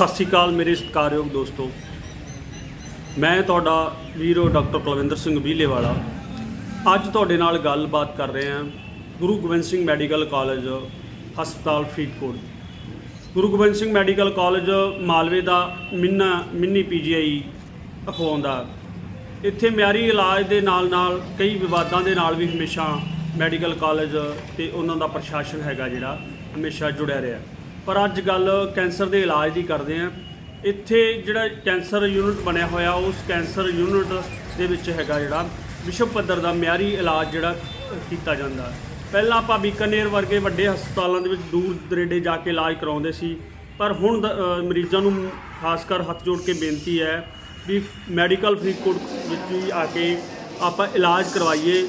ਸਤਿ ਸ਼੍ਰੀ ਅਕਾਲ ਮੇਰੇ ਸਤਿਕਾਰਯੋਗ ਦੋਸਤੋ। ਮੈਂ ਤੁਹਾਡਾ ਵੀਰੋ ਡਾਕਟਰ ਕੁਲਵਿੰਦਰ ਸਿੰਘ ਬੀਲੇਵਾਲਾ। ਅੱਜ ਤੁਹਾਡੇ ਨਾਲ ਗੱਲਬਾਤ ਕਰ ਰਹੇ ਹਾਂ ਗੁਰੂ ਗੋਬਿੰਦ ਸਿੰਘ ਮੈਡੀਕਲ ਕਾਲਜ ਹਸਪਤਾਲ ਫਰੀਦਕੋਟ। ਗੁਰੂ ਗੋਬਿੰਦ ਸਿੰਘ ਮੈਡੀਕਲ ਕਾਲਜ ਮਾਲਵੇ ਦਾ ਮਿੰਨਾ ਮਿੰਨੀ ਪੀਜੀਆਈ ਅਖਵਾਉਂਦਾ ਇੱਥੇ ਮਿਆਰੀ ਇਲਾਜ ਦੇ ਨਾਲ ਨਾਲ ਕਈ ਵਿਵਾਦਾਂ ਦੇ ਨਾਲ ਵੀ ਹਮੇਸ਼ਾ ਮੈਡੀਕਲ ਕਾਲਜ ਤੇ ਉਹਨਾਂ ਦਾ ਪ੍ਰਸ਼ਾਸਨ ਹੈਗਾ ਜਿਹੜਾ ਹਮੇਸ਼ਾ ਜੁੜਿਆ ਰਿਹਾ। ਪਰ ਅੱਜ ਗੱਲ ਕੈਂਸਰ ਦੇ ਇਲਾਜ ਦੀ ਕਰਦੇ ਹਾਂ ਇੱਥੇ ਜਿਹੜਾ ਕੈਂਸਰ ਯੂਨਿਟ ਬਣਿਆ ਹੋਇਆ, ਉਸ ਕੈਂਸਰ ਯੂਨਿਟ ਦੇ ਵਿੱਚ ਹੈਗਾ ਜਿਹੜਾ ਵਿਸ਼ਵ ਪੱਧਰ ਦਾ ਮਿਆਰੀ ਇਲਾਜ ਜਿਹੜਾ ਕੀਤਾ ਜਾਂਦਾ। ਪਹਿਲਾਂ ਆਪਾਂ ਬੀਕਾਨੇਰ ਵਰਗੇ ਵੱਡੇ ਹਸਪਤਾਲਾਂ ਦੇ ਵਿੱਚ ਦੂਰ ਦਰੇਡੇ ਜਾ ਕੇ ਇਲਾਜ ਕਰਾਉਂਦੇ ਸੀ। ਪਰ ਹੁਣ ਦ- ਮਰੀਜ਼ਾਂ ਨੂੰ ਖਾਸ ਕਰ ਹੱਥ ਜੋੜ ਕੇ ਬੇਨਤੀ ਹੈ ਵੀ ਮੈਡੀਕਲ ਫਰੀਦਕੋਟ ਵਿੱਚ ਵੀ ਆ ਕੇ ਆਪਾਂ ਇਲਾਜ ਕਰਵਾਈਏ।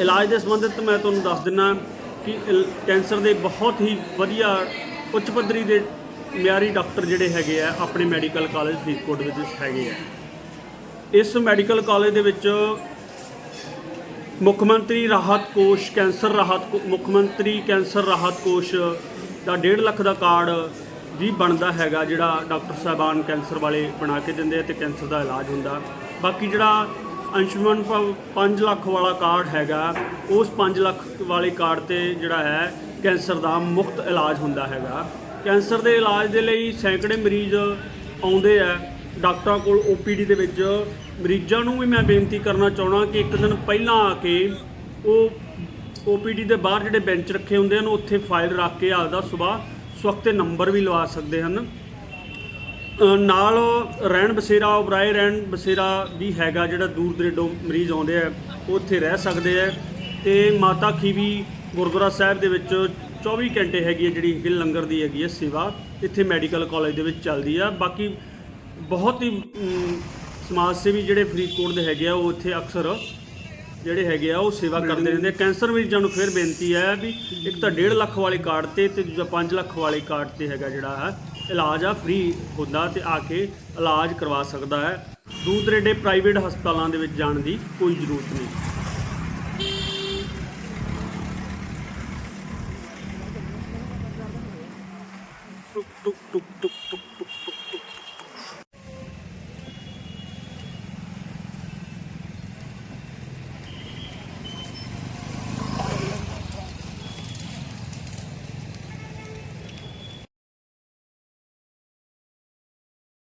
ਇਲਾਜ ਦੇ ਸੰਬੰਧਿਤ ਮੈਂ ਤੁਹਾਨੂੰ ਦੱਸ ਦਿੰਨਾ ਕਿ ਇਲ- ਕੈਂਸਰ ਦੇ ਬਹੁਤ ਹੀ ਵਧੀਆ ਉੱਚ ਪੱਧਰੀ ਦੇ ਮਿਆਰੀ ਡਾਕਟਰ ਜਿਹੜੇ ਹੈਗੇ ਆ, ਆਪਣੇ ਮੈਡੀਕਲ ਕਾਲਜ ਫਰੀਦਕੋਟ ਵਿੱਚ ਹੈਗੇ ਆ। ਇਸ ਮੈਡੀਕਲ ਕਾਲਜ ਦੇ ਵਿੱਚ ਮੁੱਖ ਮੰਤਰੀ ਰਾਹਤ ਕੋਸ਼, ਕੈਂਸਰ ਰਾਹਤ ਕੋ- ਮੁੱਖ ਮੰਤਰੀ ਕੈਂਸਰ ਰਾਹਤ ਕੋਸ਼ ਦਾ 1.5 ਲੱਖ ਦਾ ਕਾਰਡ ਵੀ ਬਣਦਾ ਹੈਗਾ, ਜਿਹੜਾ ਡਾਕਟਰ ਸਾਹਿਬਾਨ ਕੈਂਸਰ ਵਾਲੇ ਬਣਾ ਕੇ ਦਿੰਦੇ ਆ ਤੇ ਕੈਂਸਰ ਦਾ ਇਲਾਜ ਹੁੰਦਾ। ਬਾਕੀ ਜਿਹੜਾ ਅੰਸ਼ੁਮਨ 5 ਲੱਖ ਵਾਲਾ ਕਾਰਡ ਹੈਗਾ। ਉਸ 5 ਲੱਖ ਵਾਲੇ ਕਾਰਡ ਤੇ ਜਿਹੜਾ ਹੈ, ਕੈਂਸਰ ਦਾ ਮੁਫਤ ਇਲਾਜ ਹੁੰਦਾ ਹੈਗਾ। ਕੈਂਸਰ ਦੇ ਇਲਾਜ ਦੇ ਲਈ ਸੈਂਕੜੇ ਮਰੀਜ਼ ਆਉਂਦੇ ਆ। ਡਾਕਟਰਾਂ ਕੋਲ ਓਪੀਡੀ ਦੇ ਵਿੱਚ ਮਰੀਜ਼ਾਂ ਨੂੰ ਵੀ ਮੈਂ ਬੇਨਤੀ ਕਰਨਾ ਚਾਹਣਾ ਕਿ ਇੱਕ ਦਿਨ ਪਹਿਲਾਂ ਆ ਕੇ ਉਹ ਓਪੀਡੀ ਦੇ ਬਾਹਰ ਜਿਹੜੇ ਬੈਂਚ ਰੱਖੇ ਹੁੰਦੇ ਹਨ, ਉੱਥੇ ਫਾਈਲ ਰੱਖ ਕੇ ਆਪਦਾ ਸਵੇਰ ਸਵਖਤੇ ਨੰਬਰ ਵੀ ਲਵਾ ਸਕਦੇ ਹਨ। ਨਾਲ ਰਹਿਣ ਬਸੇਰਾ ਉਬਰਾਏ ਰਹਿਣ ਬਸੇਰਾ ਵੀ ਹੈਗਾ ਜਿਹੜਾ ਦੂਰ ਦਰੇਡੋਂ ਮਰੀਜ਼ ਆਉਂਦੇ ਆ, ਉਹ ਉੱਥੇ ਰਹਿ ਸਕਦੇ ਆ। ਤੇ ਮਾਤਾ ਖੀਵੀ ਗੁਰਦੁਆਰਾ ਸਾਹਿਬ ਦੇ ਵਿੱਚ 24 ਘੰਟੇ ਹੈਗੀ ਹੈ ਜਿਹੜੀ ਹੈਗੀ ਲੰਗਰ ਦੀ ਹੈਗੀ ਹੈ ਸੇਵਾ। ਇੱਥੇ ਮੈਡੀਕਲ ਕਾਲਜ ਦੇ ਵਿੱਚ ਚੱਲਦੀ ਆ। ਬਾਕੀ ਬਹੁਤ ਹੀ ਸਮਾਜ ਸੇਵੀ ਜਿਹੜੇ ਫਰੀਦਕੋਟ ਦੇ ਹੈਗੇ ਆ, ਉਹ ਇੱਥੇ ਅਕਸਰ ਜਿਹੜੇ ਹੈਗੇ ਆ, ਉਹ ਸੇਵਾ ਕਰਦੇ ਰਹਿੰਦੇ ਆ। ਕੈਂਸਰ ਮਰੀਜ਼ਾਂ ਨੂੰ ਫਿਰ ਬੇਨਤੀ ਹੈ ਵੀ ਇੱਕ ਤਾਂ 1.5 ਲੱਖ ਵਾਲੇ ਕਾਰਡ ਤੇ ਤੇ ਦੂਜਾ 5 ਲੱਖ ਵਾਲੇ ਕਾਰਡ ਤੇ ਹੈਗਾ ਜਿਹੜਾ ਹੈ ਇਲਾਜ ਆ ਫ੍ਰੀ ਹੁੰਦਾ ਤੇ ਆ ਕੇ ਇਲਾਜ ਕਰਵਾ ਸਕਦਾ ਹੈ। ਦੂਰ ਦਰੇਡੇ ਪ੍ਰਾਈਵੇਟ ਹਸਪਤਾਲਾਂ ਦੇ ਵਿੱਚ ਜਾਣ ਦੀ ਕੋਈ ਜ਼ਰੂਰਤ ਨਹੀਂ। ਟੁਕ ਟੁਕ ਟੁਕ ਟੁਕ ਟੁਕ ਟੁਕ।